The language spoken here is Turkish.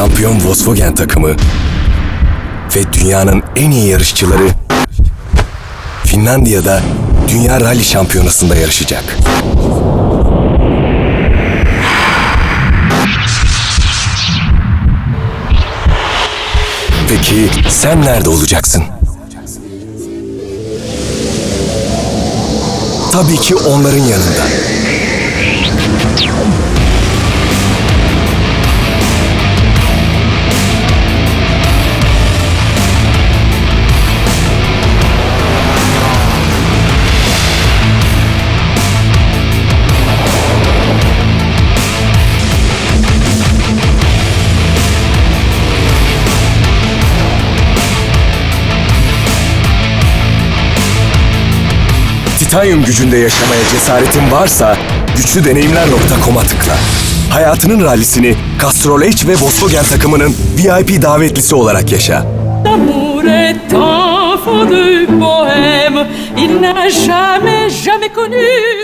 şampiyon Volkswagen takımı ve dünyanın en iyi yarışçıları Finlandiya'da Dünya Rally Şampiyonası'nda yarışacak. Peki sen nerede olacaksın? Tabii ki onların yanında. Titanyum gücünde yaşamaya cesaretin varsa güçlüdeneyimler.com'a tıkla. Hayatının rallisini Castrol H ve Volkswagen takımının VIP davetlisi olarak yaşa. İl n'a jamais, jamais connu